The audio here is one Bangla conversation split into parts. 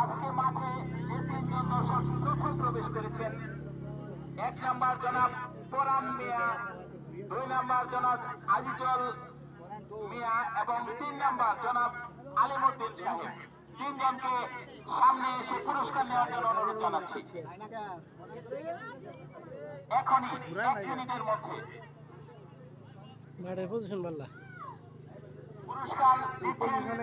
আজকে মাঠে যে তিনজন দর্শক প্রথম প্রবেশ করেছেন। এক নাম্বার জনাব পরাম মিয়া দুই নাম্বার জনাব আজিজল মিয়া এবং তিন নাম্বার জনাব আলিমুদ্দিন সাহেব। তিনজনকে সামনে এসে পুরস্কার নেওয়ার জন্য অনুরোধ জানাচ্ছি। এখনই এক মিনিটের মধ্যে পুরস্কার দিচ্ছেন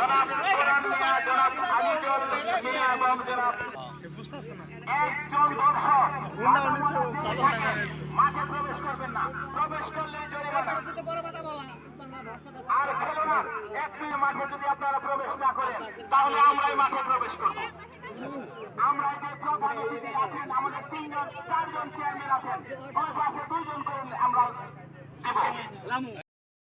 জনাব কোরআন মিয়া জনাব আলিজল মিয়া এবং জনাব একজন দর্শক মাঠে প্রবেশ করবেন না। প্রবেশ করলে জরিমানা আর খেলো না। এক মিনিট মাঠে যদি আপনারা প্রবেশ না করেন তাহলে আমরাই মাঠে প্রবেশ করব। আমরা যে প্রধান অতিথি আছেন আমাদের তিনজন চারজন চেয়ারম্যান আছেন। ওই পাশে দেব